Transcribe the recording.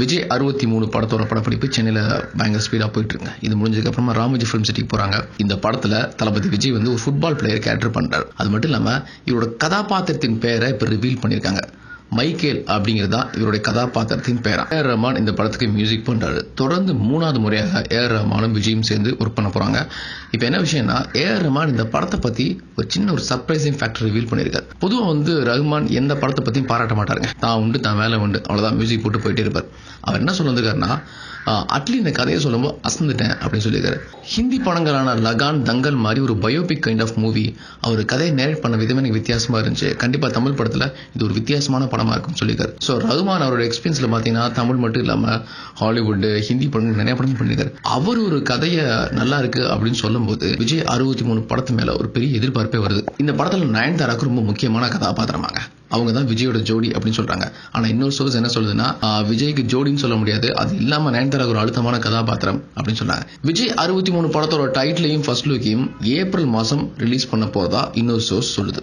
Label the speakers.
Speaker 1: விஜய் அறுபத்தி மூணு படத்தோட படப்பிடிப்பு சென்னையில் பயங்கர ஸ்பீடாக போயிட்டு இருக்குங்க இது முடிஞ்சதுக்கு அப்புறமா ராமஜி ஃபிலிம் சிட்டிக்கு போறாங்க. இந்த படத்துல தளபதி விஜய் வந்து ஒரு ஃபுட்பால் பிளேயர் கேரக்டர் பண்றாரு. அது மட்டும் இல்லாமல் இவரோட கதாபாத்திரத்தின் பெயரை இப்போ ரிவீல் பண்ணியிருக்காங்க. மைக்கேல் அப்படிங்கிறது தான் இவருடைய கதாபாத்திரத்தின் பேரா. ஏஆர் ரஹ்மான் இந்த படத்துக்கு மியூசிக் பண்றாரு. தொடர்ந்து மூணாவது முறையாக ஏஆர் ரஹ்மானும் விஜயும் சேர்ந்து ஒர்க் பண்ண போறாங்க. இப்போ என்ன விஷயம்னா ஏஆர் ரஹ்மான் இந்த படத்தை பத்தி ஒரு சின்ன ஒரு சர்ப்ரைசிங் ஃபேக்டர் ரிவீல் பண்ணியிருக்காரு. பொதுவாக வந்து ரஹ்மான் எந்த படத்தை பத்தியும் பாராட்ட மாட்டாருங்க. தான் உண்டு தான் வேலை உண்டு. அவ்வளவுதான் மியூசிக் போட்டு போயிட்டே இருப்பார். அவர் என்ன சொல்ல அட்லி இந்த கதையை சொல்லும்போது அசந்துட்டேன் அப்படின்னு சொல்லியிருக்காரு. ஹிந்தி படங்களான லகான் தங்கல் மாதிரி ஒரு பயோபிக் கைண்ட் ஆஃப் மூவி அவர் கதையை நேரேட் பண்ண விதமே எனக்கு வித்தியாசமா இருந்துச்சு. கண்டிப்பா தமிழ் படத்துல இது ஒரு வித்தியாசமான படம் இருக்கும்னு சொல்லியிருக்காரு. ஸோ ரகுமான் அவரோட எக்ஸ்பீரியன்ஸ்ல பாத்தீங்கன்னா தமிழ் மட்டும் இல்லாம ஹாலிவுட் ஹிந்தி படங்கள் நிறைய படம் பண்ணியிருக்காரு. அவர் ஒரு கதையை நல்லா இருக்கு அப்படின்னு சொல்லும்போது விஜய் அறுபத்தி மூணு படத்து மேல ஒரு பெரிய எதிர்பார்ப்பே வருது. இந்த படத்துல நயன்தாராக்கு ரொம்ப முக்கியமான கதாபாத்திரமாங்க. அவங்க தான் விஜயோட ஜோடி அப்படின்னு சொல்றாங்க. ஆனா இன்னொரு சோர்ஸ் என்ன சொல்லுதுன்னா விஜய்க்கு ஜோடின்னு சொல்ல முடியாது. அது இல்லாம நயன்தாரா ஒரு அழுத்தமான கதாபாத்திரம் அப்படின்னு சொன்னாங்க விஜய் அறுபத்தி மூணு படத்தோட டைட்டிலையும் ஃபர்ஸ்ட் லுக்கையும் ஏப்ரல் மாசம் ரிலீஸ் பண்ண போறதா இன்னொரு சோர்ஸ் சொல்லுது.